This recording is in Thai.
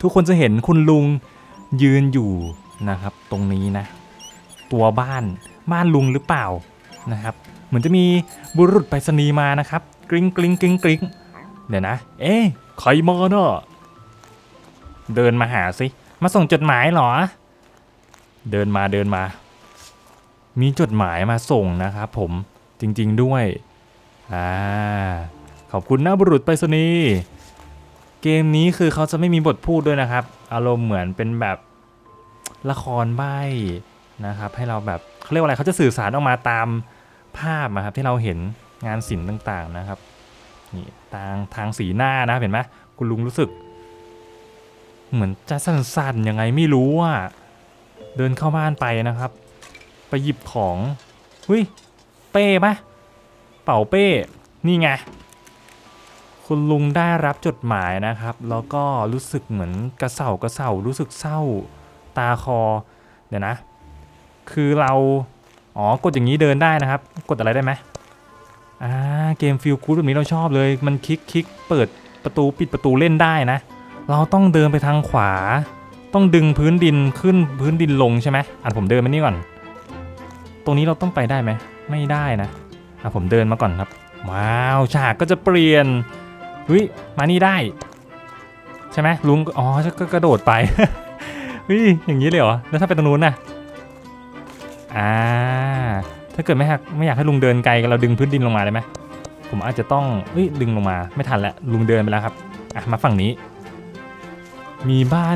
ทุกคนจะเห็นคุณลุงยืนอยู่นะครับ ตรงนี้นะ ตัวบ้านบ้านลุงหรือเปล่านะครับ เหมือนจะมีบุรุษไปรษณีย์มานะครับ กริ๊งกริ๊งกริ๊งกริ๊งเดี๋ยวนะ เอ๊ะใครมาเนาะเดินมาหาสิ มาส่งจดหมายเหรอ เดินมาเดินมา มีจดหมายมาส่งนะครับผมจริงๆด้วย อ่า ขอบคุณนะบุรุษไปรษณีย์ เกมนี้คือเขาจะไม่มีบทพูดด้วยนะครับ อารมณ์เหมือนเป็นแบบละครใบ้นะครับ ให้เราแบบเขาเรียกว่าอะไรเขาจะสื่อสารออกมาตามภาพนะครับที่เราเห็นงานศิลป์ต่างๆนะครับนี่ทางทางสีหน้านะเห็นไหมคุณลุงรู้สึก เหมือนจะสั่นๆยังไงไม่รู้อะเดินเข้าบ้านไปนะครับ ไปหยิบของเฮ้ยเป้ปะเป่าเป้ นี่ไง คุณลุงได้รับจดหมายนะครับ แล้วก็รู้สึกเหมือนกระเสากระเสารู้สึกเศร้าตาคอ เดี๋ยวนะ คือเรา อ๋อ กดอย่างนี้เดินได้นะครับ กดอะไรได้ไหมอ่า เกมฟิลกูดแบบนี้เราชอบเลย มันคลิกคลิกเปิดประตูปิดประตูเล่นได้นะ เราต้องเดินไปทางขวา ต้องดึงพื้นดินขึ้นพื้นดินลงใช่ไหมอะผมเดินมานี่ก่อน ตรงนี้เราต้องไปได้ไหม ไม่ได้นะ อะผมเดินมาก่อนครับ ว้าว ฉากก็จะเปลี่ยน เฮ้ยมานี่ได้ ใช่ไหมลุงอ๋อก็กระโดดไปเฮ้ยอย่างนี้เลยเหรอแล้วถ้าไปตรงนู้นน่ะอ่าถ้าเกิดไม่หักไม่อยากให้ลุงเดินไกลเราดึงพื้นดินลงมาได้ไหมผมอาจจะต้องเฮ้ยดึงลงมา ไม่ทันแล้วลุงเดินไปแล้วครับอะมาฝั่งนี้ มีบ้าน